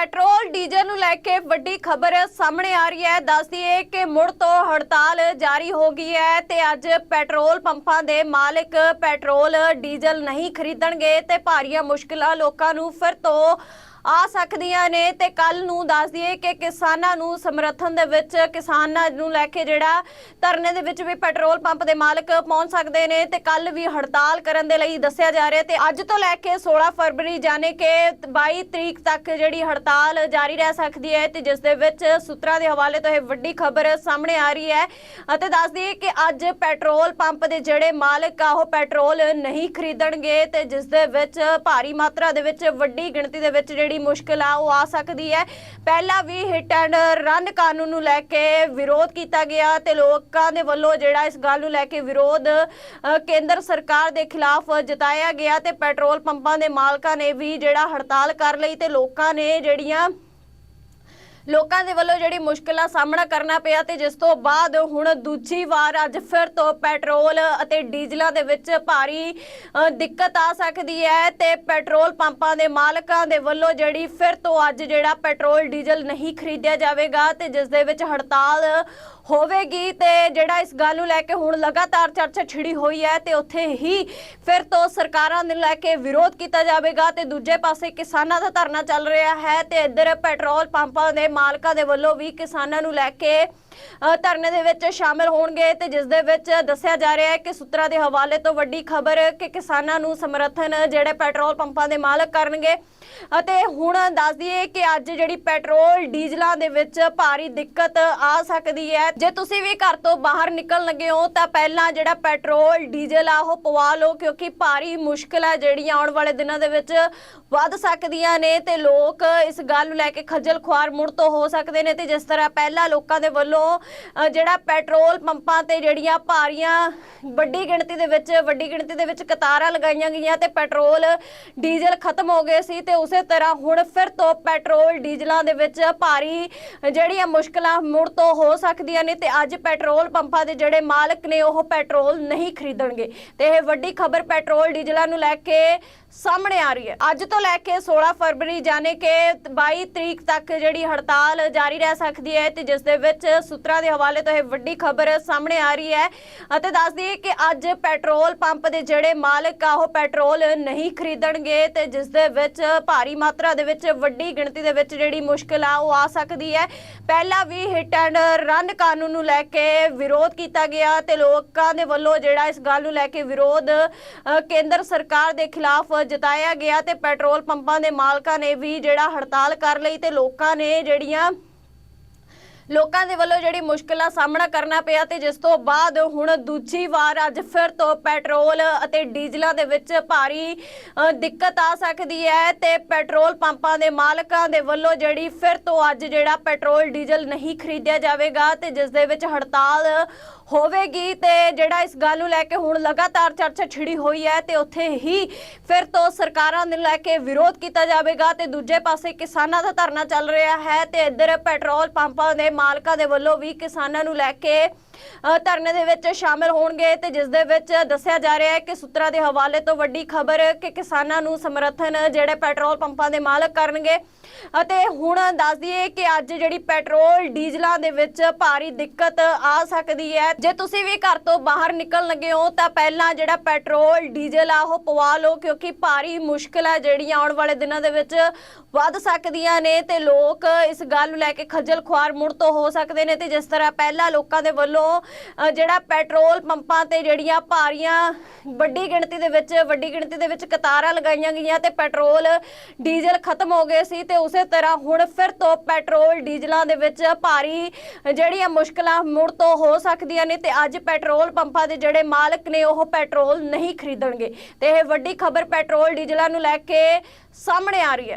Petrol, diesel ਨੂੰ ਲੈ ਕੇ ਵੱਡੀ ਖਬਰ ਸਾਹਮਣੇ ਆ ਰਹੀ ਹੈ। ਦੱਸਦੀ ਹੈ ਕਿ ਮੁੜ ਤੋਂ ਹੜਤਾਲ ਜਾਰੀ ਹੋ ਗਈ ਹੈ ਤੇ ਅੱਜ ਪੈਟਰੋਲ ਪੰਪਾਂ ਦੇ ਮਾਲਕ ਪੈਟਰੋਲ, ਡੀਜ਼ਲ ਨਹੀਂ ਖਰੀਦਣਗੇ ਤੇ ਭਾਰੀਆਂ ਮੁਸ਼ਕਲਾਂ ਲੋਕਾਂ ਨੂੰ ਫਿਰ ਤੋਂ ਆ ਸਕਦੀਆਂ ਨੇ ਤੇ ਕੱਲ ਨੂੰ ਦੱਸ ਦਈਏ ਕਿ ਕਿਸਾਨਾਂ ਨੂੰ ਸਮਰਥਨ ਦੇ ਵਿੱਚ ਕਿਸਾਨਾਂ ਨੂੰ ਲੈ ਕੇ ਜਿਹੜਾ ਧਰਨੇ ਦੇ ਵਿੱਚ ਵੀ ਪੈਟਰੋਲ ਪੰਪ ਦੇ ਮਾਲਕ ਪਹੁੰਚ ਸਕਦੇ ਨੇ ਤੇ ਕੱਲ ਵੀ ਹੜਤਾਲ ਕਰਨ ਦੇ ਲਈ ਦੱਸਿਆ ਜਾ ਰਿਹਾ ਤੇ ਅੱਜ ਤੋਂ ਲੈ ਕੇ 16 ਫਰਵਰੀ ਜਾਣੇ ਕਿ 22 ਤਰੀਕ ਤੱਕ ਜਿਹੜੀ ਹੜਤਾਲ ਜਾਰੀ ਰਹਿ ਸਕਦੀ ਹੈ ਤੇ ਜਿਸ ਦੇ ਵਿੱਚ ਸੂਤਰਾਂ ਦੇ ਹਵਾਲੇ ਤੋਂ ਇਹ ਵੱਡੀ ਖਬਰ ਸਾਹਮਣੇ ਆ ਰਹੀ ਹੈ। ਅਤੇ ਦੱਸ ਦਈਏ ਕਿ ਅੱਜ ਪੈਟਰੋਲ ਪੰਪ ਦੇ ਜਿਹੜੇ ਮਾਲਕ ਆ, ਉਹ ਪੈਟਰੋਲ ਨਹੀਂ ਖਰੀਦਣਗੇ ਤੇ ਜਿਸ ਦੇ ਵਿੱਚ ਭਾਰੀ ਮਾਤਰਾ ਦੇ ਵਿੱਚ ਵੱਡੀ ਗਿਣਤੀ ਦੇ ਵਿੱਚ ਜਿਹੜੀ ਮੁਸ਼ਕਲ ਆ, ਉਹ ਆ ਸਕਦੀ ਹੈ। ਪਹਿਲਾਂ ਵੀ ਹਿੱਟ ਐਂਡ ਰਨ ਕਾਨੂੰਨ ਨੂੰ ਲੈ ਕੇ ਵਿਰੋਧ ਕੀਤਾ ਗਿਆ ਤੇ ਲੋਕਾਂ ਦੇ ਵੱਲੋਂ ਜਿਹੜਾ ਇਸ ਗੱਲ ਨੂੰ ਲੈ ਕੇ ਵਿਰੋਧ ਕੇਂਦਰ ਸਰਕਾਰ ਦੇ ਖਿਲਾਫ ਜਤਾਇਆ ਗਿਆ ਤੇ ਪੈਟਰੋਲ ਪੰਪਾਂ ਦੇ ਮਾਲਕਾਂ ਨੇ ਵੀ ਜਿਹੜਾ ਹੜਤਾਲ ਕਰ ਲਈ ਤੇ ਲੋਕਾਂ ਨੇ ਜਿਹੜੀਆਂ ਲੋਕਾਂ ਦੇ ਵੱਲੋਂ ਜਿਹੜੀ ਮੁਸ਼ਕਲਾਂ ਸਾਹਮਣਾ ਕਰਨਾ ਪਿਆ ਤੇ ਜਿਸ ਤੋਂ ਬਾਅਦ ਹੁਣ ਦੂਜੀ ਵਾਰ ਅੱਜ ਫਿਰ ਤੋਂ ਪੈਟਰੋਲ ਅਤੇ ਡੀਜ਼ਲਾਂ ਦੇ ਵਿੱਚ ਭਾਰੀ ਦਿੱਕਤ ਆ ਸਕਦੀ ਹੈ ਤੇ ਪੈਟਰੋਲ ਪੰਪਾਂ ਦੇ ਮਾਲਕਾਂ ਦੇ ਵੱਲੋਂ ਜਿਹੜੀ ਫਿਰ ਤੋਂ ਅੱਜ ਜਿਹੜਾ ਪੈਟਰੋਲ, ਡੀਜ਼ਲ ਨਹੀਂ ਖਰੀਦਿਆ ਜਾਵੇਗਾ ਤੇ ਜਿਸ ਦੇ ਵਿੱਚ ਹੜਤਾਲ ਹੋਵੇਗੀ ਤੇ ਜਿਹੜਾ ਇਸ ਗੱਲ ਨੂੰ ਲੈ ਕੇ ਹੁਣ ਲਗਾਤਾਰ ਚਰਚਾ ਛਿੜੀ ਹੋਈ ਹੈ ਤੇ ਉੱਥੇ ਹੀ ਫਿਰ ਤੋਂ ਸਰਕਾਰਾਂ ਨੂੰ ਲੈ ਕੇ ਵਿਰੋਧ ਕੀਤਾ ਜਾਵੇਗਾ ਤੇ ਦੂਜੇ ਪਾਸੇ ਕਿਸਾਨਾਂ ਦਾ ਧਰਨਾ ਚੱਲ ਰਿਹਾ ਹੈ ਤੇ ਇੱਧਰ ਪੈਟਰੋਲ ਪੰਪਾਂ ਦੇ ਮਾਲਕਾਂ ਦੇ ਵੱਲੋਂ ਵੀ ਕਿਸਾਨਾਂ ਨੂੰ ਲੈ ਕੇ ਧਰਨੇ ਦੇ ਵਿੱਚ ਸ਼ਾਮਿਲ ਹੋਣਗੇ ਤੇ ਜਿਸ ਦੇ ਵਿੱਚ ਦੱਸਿਆ ਜਾ ਰਿਹਾ ਹੈ ਕਿ ਸੂਤਰਾਂ ਦੇ ਹਵਾਲੇ ਤੋਂ ਵੱਡੀ ਖਬਰ ਕਿ ਕਿਸਾਨਾਂ ਨੂੰ ਸਮਰਥਨ ਜਿਹੜੇ ਪੈਟਰੋਲ ਪੰਪਾਂ ਦੇ ਮਾਲਕ ਕਰਨਗੇ। ਅਤੇ ਹੁਣ ਦੱਸ ਦਈਏ ਕਿ ਅੱਜ ਜਿਹੜੀ ਪੈਟਰੋਲ ਡੀਜ਼ਲਾਂ ਦੇ ਵਿੱਚ ਭਾਰੀ ਦਿੱਕਤ ਆ ਸਕਦੀ ਹੈ। ਜੇ ਤੁਸੀਂ ਵੀ ਘਰ ਤੋਂ ਬਾਹਰ ਨਿਕਲਣ ਲੱਗੇ ਹੋ ਤਾਂ ਪਹਿਲਾਂ ਜਿਹੜਾ ਪੈਟਰੋਲ ਡੀਜ਼ਲ ਆ ਉਹ ਪਵਾ ਲਓ, ਕਿਉਂਕਿ ਭਾਰੀ ਮੁਸ਼ਕਲ ਜਿਹੜੀਆਂ ਆਉਣ ਵਾਲੇ ਦਿਨਾਂ ਦੇ ਵਿੱਚ ਵੱਧ ਸਕਦੀਆਂ ਨੇ ਤੇ ਲੋਕ ਇਸ ਗੱਲ ਨੂੰ ਲੈ ਕੇ ਖੱਜਲ ਖੁਆਰ ਮੁੜ ਤੋਂ ਹੋ ਸਕਦੇ ਨੇ ਤੇ ਜਿਸ ਤਰ੍ਹਾਂ ਪਹਿਲਾਂ ਲੋਕਾਂ ਦੇ ਵੱਲੋਂ ਜਿਹੜਾ ਪੈਟਰੋਲ ਪੰਪਾਂ ਤੇ ਜਿਹੜੀਆਂ ਭਾਰੀਆਂ ਵੱਡੀ ਗਿਣਤੀ ਦੇ ਵਿੱਚ, ਵੱਡੀ ਗਿਣਤੀ ਦੇ ਵਿੱਚ ਕਤਾਰਾਂ ਲਗਾਈਆਂ ਗਈਆਂ ਤੇ ਪੈਟਰੋਲ, ਡੀਜ਼ਲ ਖਤਮ ਹੋ ਗਏ ਸੀ ਤੇ ਉਸੇ ਤਰ੍ਹਾਂ ਹੁਣ ਫਿਰ ਤੋਂ ਪੈਟਰੋਲ ਡੀਜ਼ਲਾਂ ਦੇ ਵਿੱਚ ਭਾਰੀ ਜਿਹੜੀਆਂ ਮੁਸ਼ਕਲਾਂ ਮੁੜ ਤੋਂ ਹੋ ਸਕਦੀਆਂ ਨੇ ਤੇ ਅੱਜ ਪੈਟਰੋਲ ਪੰਪਾਂ ਦੇ ਜਿਹੜੇ ਮਾਲਕ ਨੇ ਉਹ ਪੈਟਰੋਲ ਨਹੀਂ ਖਰੀਦਣਗੇ। ਤੇ ਇਹ ਵੱਡੀ ਖਬਰ ਪੈਟਰੋਲ ਡੀਜ਼ਲਾਂ ਨੂੰ ਲੈ ਕੇ ਸਾਹਮਣੇ ਆ ਰਹੀ ਹੈ। ਅੱਜ ਤੋਂ ਲੈ ਕੇ 16 ਫਰਵਰੀ ਜਾਣੇ ਕਿ 22 ਤਰੀਕ ਤੱਕ ਜਿਹੜੀ ਹੜਤਾਲ ਹੜਤਾਲ ਜਾਰੀ ਰਹਿ ਸਕਦੀ ਹੈ ਤੇ ਜਿਸ ਦੇ ਵਿੱਚ ਸੂਤਰਾਂ ਦੇ ਹਵਾਲੇ ਤੋਂ ਇਹ ਵੱਡੀ ਖਬਰ ਸਾਹਮਣੇ ਆ ਰਹੀ ਹੈ ਅਤੇ ਦੱਸ ਦਈਏ ਕਿ ਅੱਜ ਪੈਟਰੋਲ ਪੰਪ ਦੇ ਜਿਹੜੇ ਮਾਲਕ ਆ, ਉਹ ਪੈਟਰੋਲ ਨਹੀਂ ਖਰੀਦਣਗੇ ਤੇ ਜਿਸ ਦੇ ਵਿੱਚ ਭਾਰੀ ਮਾਤਰਾ ਦੇ ਵਿੱਚ ਵੱਡੀ ਗਿਣਤੀ ਦੇ ਵਿੱਚ ਜਿਹੜੀ ਮੁਸ਼ਕਲ ਆ, ਉਹ ਆ ਸਕਦੀ ਹੈ। ਪਹਿਲਾਂ ਵੀ ਹਿੱਟ ਐਂਡ ਰਨ ਕਾਨੂੰਨ ਨੂੰ ਲੈ ਕੇ ਵਿਰੋਧ ਕੀਤਾ ਗਿਆ ਤੇ ਲੋਕਾਂ ਦੇ ਵੱਲੋਂ ਜਿਹੜਾ ਇਸ ਗੱਲ ਨੂੰ ਲੈ ਕੇ ਵਿਰੋਧ ਕੇਂਦਰ ਸਰਕਾਰ ਦੇ ਖਿਲਾਫ ਜਤਾਇਆ ਗਿਆ ਤੇ ਪੈਟਰੋਲ ਪੰਪਾਂ ਦੇ ਮਾਲਕਾਂ ਨੇ ਵੀ ਜਿਹੜਾ ਹੜਤਾਲ ਕਰ ਲਈ ਤੇ ਲੋਕਾਂ ਨੇ ਜਿਹੜੀਆਂ ਲੋਕਾਂ ਦੇ ਵੱਲੋਂ ਜਿਹੜੀ ਮੁਸ਼ਕਲਾਂ ਸਾਹਮਣਾ ਕਰਨਾ ਪਿਆ ਤੇ ਜਿਸ ਤੋਂ ਬਾਅਦ ਹੁਣ ਦੂਜੀ ਵਾਰ ਅੱਜ ਫਿਰ ਤੋਂ ਪੈਟਰੋਲ ਅਤੇ ਡੀਜ਼ਲਾਂ ਦੇ ਵਿੱਚ ਭਾਰੀ ਦਿੱਕਤ ਆ ਸਕਦੀ ਹੈ ਤੇ ਪੈਟਰੋਲ ਪੰਪਾਂ ਦੇ ਮਾਲਕਾਂ ਦੇ ਵੱਲੋਂ ਜਿਹੜੀ ਫਿਰ ਤੋਂ ਅੱਜ ਜਿਹੜਾ ਪੈਟਰੋਲ, ਡੀਜ਼ਲ ਨਹੀਂ ਖਰੀਦਿਆ ਜਾਵੇਗਾ ਤੇ ਜਿਸ ਦੇ ਵਿੱਚ ਹੜਤਾਲ ਹੋਵੇਗੀ ਤੇ ਜਿਹੜਾ ਇਸ ਗੱਲ ਨੂੰ ਲੈ ਕੇ ਹੁਣ ਲਗਾਤਾਰ ਚਰਚਾ ਛਿੜੀ ਹੋਈ ਹੈ ਤੇ ਉੱਥੇ ਹੀ ਫਿਰ ਤੋਂ ਸਰਕਾਰਾਂ ਨੂੰ ਲੈ ਕੇ ਵਿਰੋਧ ਕੀਤਾ ਜਾਵੇਗਾ ਤੇ ਦੂਜੇ ਪਾਸੇ ਕਿਸਾਨਾਂ ਦਾ ਧਰਨਾ ਚੱਲ ਰਿਹਾ ਹੈ ਤੇ ਇੱਧਰ ਪੈਟਰੋਲ ਪੰਪਾਂ ਦੇ ਮਾਲਕਾਂ ਦੇ ਵੱਲੋਂ ਵੀ ਕਿਸਾਨਾਂ ਨੂੰ ਲੈ ਕੇ ਧਰਨੇ ਦੇ ਵਿੱਚ ਸ਼ਾਮਿਲ ਹੋਣਗੇ ਤੇ ਜਿਸ ਦੇ ਵਿੱਚ ਦੱਸਿਆ ਜਾ ਰਿਹਾ ਹੈ ਕਿ ਸੂਤਰਾਂ ਦੇ ਹਵਾਲੇ ਤੋਂ ਵੱਡੀ ਖਬਰ ਕਿ ਕਿਸਾਨਾਂ ਨੂੰ ਸਮਰਥਨ ਜਿਹੜੇ ਪੈਟਰੋਲ ਪੰਪਾਂ ਦੇ ਮਾਲਕ ਕਰਨਗੇ। ਅਤੇ ਹੁਣ ਦੱਸ ਦਈਏ ਕਿ ਅੱਜ ਜਿਹੜੀ ਪੈਟਰੋਲ ਡੀਜ਼ਲਾਂ ਦੇ ਵਿੱਚ ਭਾਰੀ ਦਿੱਕਤ ਆ ਸਕਦੀ ਹੈ। ਜੇ ਤੁਸੀਂ ਵੀ ਘਰ ਤੋਂ ਬਾਹਰ ਨਿਕਲਣ ਲੱਗੇ ਹੋ ਤਾਂ ਪਹਿਲਾਂ ਜਿਹੜਾ ਪੈਟਰੋਲ ਡੀਜ਼ਲ ਆ ਉਹ ਪਵਾ ਲਓ ਕਿਉਂਕਿ ਭਾਰੀ ਮੁਸ਼ਕਲ ਜਿਹੜੀਆਂ ਆਉਣ ਵਾਲੇ ਦਿਨਾਂ ਦੇ ਵਿੱਚ ਵੱਧ ਸਕਦੀਆਂ ਨੇ ਤੇ ਲੋਕ ਇਸ ਗੱਲ ਨੂੰ ਲੈ ਕੇ ਖੱਜਲ ਖੁਆਰ ਮੁੜ ਤੋਂ ਹੋ ਸਕਦੇ ਨੇ ਤੇ ਜਿਸ ਤਰ੍ਹਾਂ ਪਹਿਲਾਂ ਲੋਕਾਂ ਦੇ ਵੱਲੋਂ ਅ, ਜਿਹੜਾ ਪੈਟਰੋਲ ਪੰਪਾਂ ਤੇ ਜਿਹੜੀਆਂ ਭਾਰੀਆਂ ਵੱਡੀ ਗਿਣਤੀ ਦੇ ਵਿੱਚ ਵੱਡੀ ਗਿਣਤੀ ਦੇ ਵਿੱਚ ਕਤਾਰਾਂ ਲਗਾਈਆਂ ਗਈਆਂ ਤੇ ਪੈਟਰੋਲ ਡੀਜ਼ਲ ਖਤਮ ਹੋ ਗਏ ਸੀ ਤੇ ਉਸੇ ਤਰ੍ਹਾਂ ਹੁਣ ਫਿਰ ਤੋਂ ਪੈਟਰੋਲ ਡੀਜ਼ਲਾਂ ਦੇ ਵਿੱਚ ਭਾਰੀ ਜਿਹੜੀਆਂ ਮੁਸ਼ਕਲਾਂ ਮੁੜ ਤੋਂ ਹੋ ਸਕਦੀਆਂ ਨੇ ਤੇ ਅੱਜ ਪੈਟਰੋਲ ਪੰਪਾਂ ਦੇ ਜਿਹੜੇ ਮਾਲਕ ਨੇ ਉਹ ਪੈਟਰੋਲ ਨਹੀਂ ਖਰੀਦਣਗੇ। ਤੇ ਇਹ ਵੱਡੀ ਖਬਰ ਪੈਟਰੋਲ ਡੀਜ਼ਲਾਂ ਨੂੰ ਲੈ ਕੇ ਸਾਹਮਣੇ ਆ ਰਹੀ ਹੈ।